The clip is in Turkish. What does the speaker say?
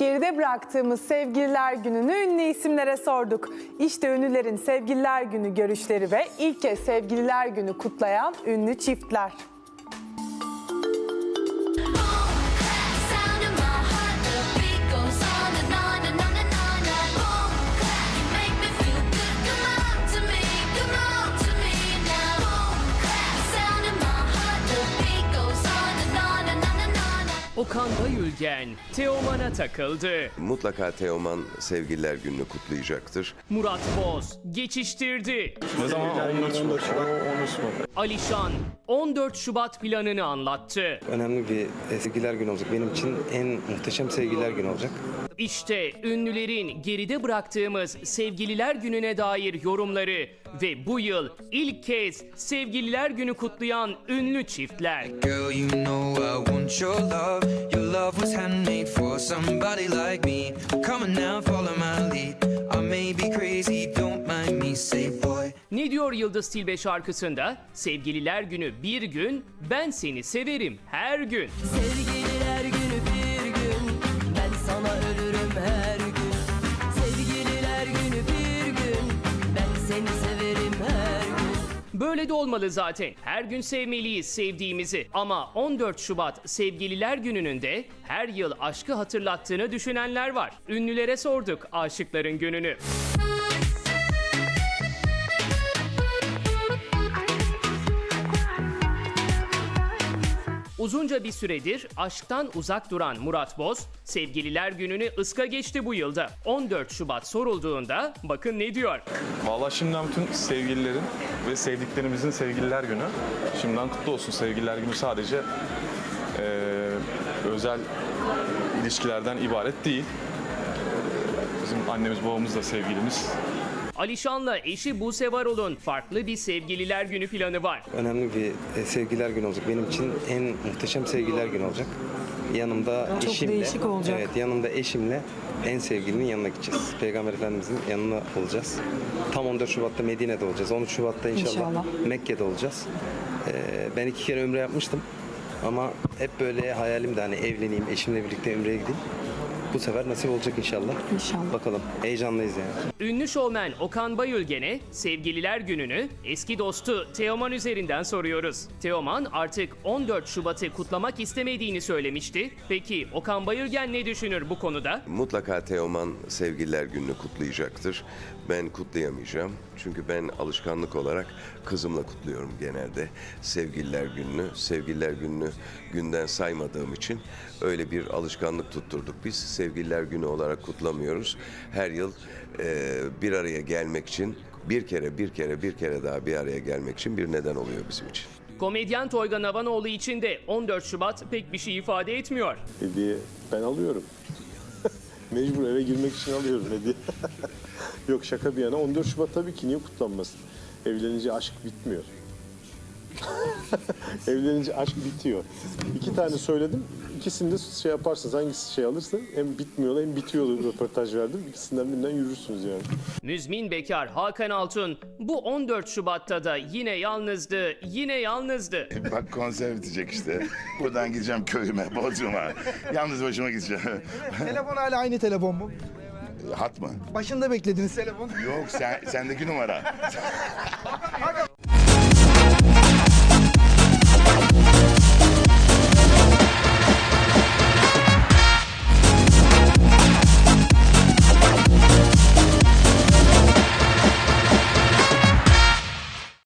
Geride bıraktığımız Sevgililer Günü'nü ünlü isimlere sorduk. İşte ünlülerin Sevgililer Günü görüşleri ve ilk kez Sevgililer Günü kutlayan ünlü çiftler. Okan Bayülgen, Teoman'a takıldı. Mutlaka Teoman Sevgililer Günü'nü kutlayacaktır. Murat Boz geçiştirdi. Ne zaman? 14 Şubat. Alişan 14 Şubat planını anlattı. önemli bir e, sevgililer günü olacak. Benim için en muhteşem sevgililer günü olacak. İşte ünlülerin geride bıraktığımız Sevgililer Günü'ne dair yorumları ve bu yıl ilk kez Sevgililer Günü kutlayan ünlü çiftler. Girl, you know I want your love. Your love was handmade for somebody like me. Come on now, follow my lead. I may be crazy, don't mind me, say boy. Ne diyor Yıldız Tilbe şarkısında? Sevgililer Günü bir gün, ben seni severim her gün. Sevgililer günü bir gün Ben sana ölürüm her Böyle de olmalı zaten. Her gün sevmeliyiz sevdiğimizi. Ama 14 Şubat Sevgililer Günü'nün de her yıl aşkı hatırlattığını düşünenler var. Ünlülere sorduk aşıkların gününü. Uzunca bir süredir aşktan uzak duran Murat Boz, Sevgililer Günü'nü ıska geçti bu yılda. 14 Şubat sorulduğunda bakın ne diyor. Valla şimdiden bütün sevgililerin ve sevdiklerimizin sevgililer günü. Şimdiden kutlu olsun. Sevgililer günü sadece eee, özel ilişkilerden ibaret değil. Bizim annemiz babamız da sevgilimiz. Alişan'la eşi Buse Varol'un farklı bir Sevgililer Günü planı var. Önemli bir e, sevgililer günü olacak. Benim için en muhteşem sevgililer günü olacak. Yanımda Çok eşimle, değişik olacak. evet yanımda eşimle en sevgilinin yanına gideceğiz. Peygamber Efendimizin yanına olacağız. Tam 14 Şubat'ta Medine'de olacağız. 13 Şubat'ta inşallah, İnşallah. Mekke'de olacağız. Ee, ben iki kere ümre yapmıştım. Ama hep böyle hayalim de hani evleneyim, eşimle birlikte ümreye gideyim. Bu sefer nasip olacak inşallah. İnşallah. Bakalım. Heyecanlıyız yani. Ünlü şovmen Okan Bayülgen'e Sevgililer Günü'nü eski dostu Teoman üzerinden soruyoruz. Teoman artık 14 Şubat'ı kutlamak istemediğini söylemişti. Peki Okan Bayülgen ne düşünür bu konuda? Mutlaka Teoman Sevgililer Günü'nü kutlayacaktır. Ben kutlayamayacağım. Çünkü ben alışkanlık olarak kızımla kutluyorum genelde. Sevgililer Günü'nü, Sevgililer Günü'nü günden saymadığım için öyle bir alışkanlık tutturduk. Biz Sevgililer Günü olarak kutlamıyoruz. Her yıl e, bir araya gelmek için bir kere, bir kere, bir kere daha bir araya gelmek için bir neden oluyor bizim için. Komedyen Toygan Havanoğlu için de 14 Şubat pek bir şey ifade etmiyor. Hediye ben alıyorum. Mecbur eve girmek için alıyorum hediye. Yok şaka bir yana 14 Şubat tabii ki niye kutlanmasın? Evlenince aşk bitmiyor. Evlenince aşk bitiyor. İki tane söyledim. İkisini de şey yaparsınız. Hangisi şey alırsa hem bitmiyor hem bitiyor röportaj verdim. İkisinden birinden yürürsünüz yani. Müzmin bekar Hakan Altun bu 14 Şubat'ta da yine yalnızdı, yine yalnızdı. Bak konser bitecek işte. Buradan gideceğim köyüme, Bodrum'a. Yalnız başıma gideceğim. Telefon hala aynı telefon mu? Hat mı? Başında beklediniz telefon. Yok, sen, sendeki numara.